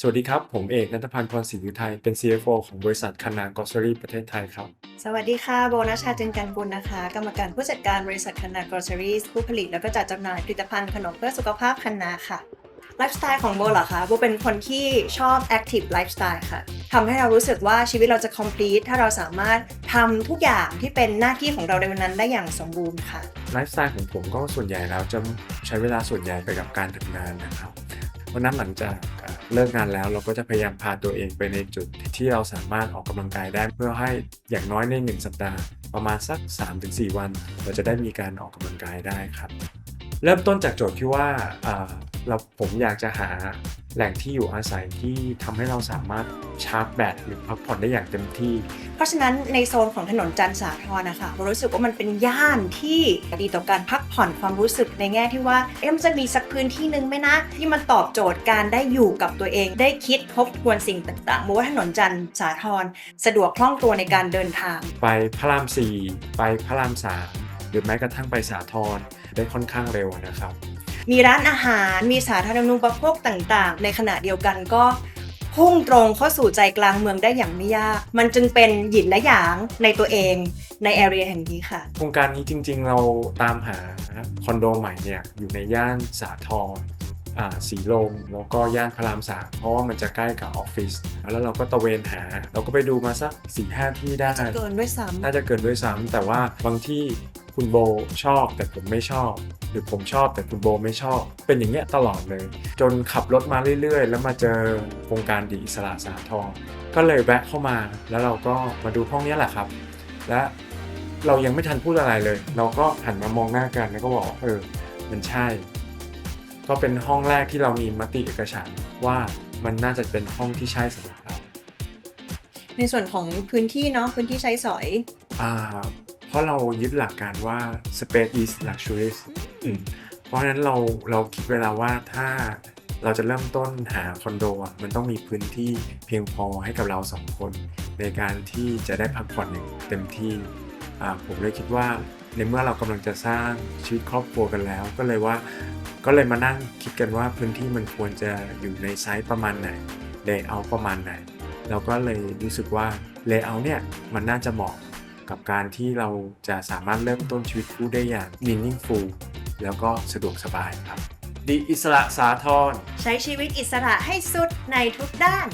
สวัสดีครับ ผมเอกนัทพันธ์พรศรีวิทัยเป็น CFO ของบริษัทคณากอสเซอรี่ประเทศไทยครับ สวัสดีค่ะ โบนัชชาจึงกันกุลนะคะ กรรมการผู้จัดการบริษัทคณากรอสเซอรี่ผู้ผลิตแล้วก็จัดจำหน่ายผลิตภัณฑ์ขนมเพื่อสุขภาพคณาค่ะ ไลฟ์สไตล์ของโบเหรอคะ โบเป็นคนที่ชอบ Active Lifestyle ค่ะทำให้เรารู้สึกว่าชีวิตเราจะ complete ถ้าเราสามารถทำทุกอย่างที่เป็นหน้าที่ของเราในวันนั้นได้อย่างสมบูรณ์ค่ะ ไลฟ์สไตล์ของผมก็ส่วนใหญ่แล้วจะใช้เวลาส่วนใหญ่ไปกับการทำงานนะครับเพราะฉะนั้นหลังจาก เลิกงานแล้วเราก็จะพยายามพาตัวเองไปในจุดที่เราสามารถออกกำลังกายได้เพื่อให้อย่างน้อยใน 1 สัปดาห์ ประมาณสัก 3-4 วัน เราจะได้มีการออกกำลังกายได้ครับ เริ่มต้นจากโจทย์ที่ว่าอ่า เราผมอยากจะหาแหล่งที่อยู่อาศัยที่ทำให้เราสามารถชาร์จแบตหรือพักผ่อนได้อย่างเต็มที่ เพราะฉะนั้นในโซนของถนนจันทร์สาทรนะคะเรารู้สึกว่ามันเป็นย่านที่ดีต่อการพักผ่อนความรู้สึกในแง่ที่ว่าเอ๊ะมันจะมีสักพื้นที่หนึ่งไหมนะ ที่มันตอบโจทย์การได้อยู่กับตัวเอง ได้คิดทบทวนสิ่งต่างๆบอกว่าถนนจันทร์สาทรสะดวกคล่องตัวในการเดินทาง ไปพระรามสี่ไปพระรามสามหรือแม้กระทั่งไปสาทรได้ค่อนข้างเร็วนะครับ มีร้านอาหาร มีสาธารณูปโภคต่างๆ ในขณะเดียวกันก็พุ่งตรงเข้าสู่ใจกลางเมืองได้อย่างไม่ยาก มันจึงเป็นหยินและหยางในตัวเองในแอเรียแห่งนี้ค่ะ โครงการนี้จริงๆ เราตามหาคอนโดใหม่เนี่ยอยู่ในย่านสาทรอ่าสีลมแล้วก็ย่านพระรามสามเพราะว่ามันจะใกล้กับออฟฟิศแล้วเราก็ตะเวนหา เราก็ไปดูมาสักสี่ห้าที่ได้เกินด้วยซ้ำน่าจะเกินด้วยซ้ำแต่ว่าบางที่ คุณโบชอบแต่ผมไม่ชอบ หรือผมชอบแต่คุณโบไม่ชอบ เป็นอย่างเงี้ยตลอดเลย จนขับรถมาเรื่อยๆ แล้วมาเจอโครงการดีอิสระสาทรก็เลยแวะเข้ามาแล้วเราก็มาดูห้องเนี้ยแหละครับ และเรายังไม่ทันพูดอะไรเลย เราก็หันมามองหน้ากันแล้วก็บอกว่าเออมันใช่ ก็เป็นห้องแรกที่เรามีมติเอกฉันท์ว่ามันน่าจะเป็นห้องที่ใช่สำหรับเราในส่วนของพื้นที่เนาะพื้นที่ใช้สอยอ่า เพราะเรายึดหลักการว่า space is luxury อืมเพราะฉะนั้นเราเราคิดเวลาว่าถ้าเราจะเริ่มต้นหาคอนโดอะมันต้องมีพื้นที่เพียงพอให้กับเราสองคน ในการที่จะได้พักผ่อนอย่างเต็มที่อ่าผมเลยคิดว่าในเมื่อเรากำลังจะสร้างชีวิตครอบครัวกันแล้ว ก็เลยว่าก็เลยมานั่งคิดกันว่าพื้นที่มันควรจะอยู่ในไซส์ประมาณไหนเลเยอร์ประมาณไหนเราก็เลยรู้สึกว่าเลเยอร์เนี่ยมันน่าจะเหมาะ กับการที่เราจะสามารถเริ่มต้นชีวิตคู่ได้อย่าง meaningful แล้วก็สะดวกสบายครับ ดีอิสระสาทร ใช้ชีวิตอิสระให้สุดในทุกด้าน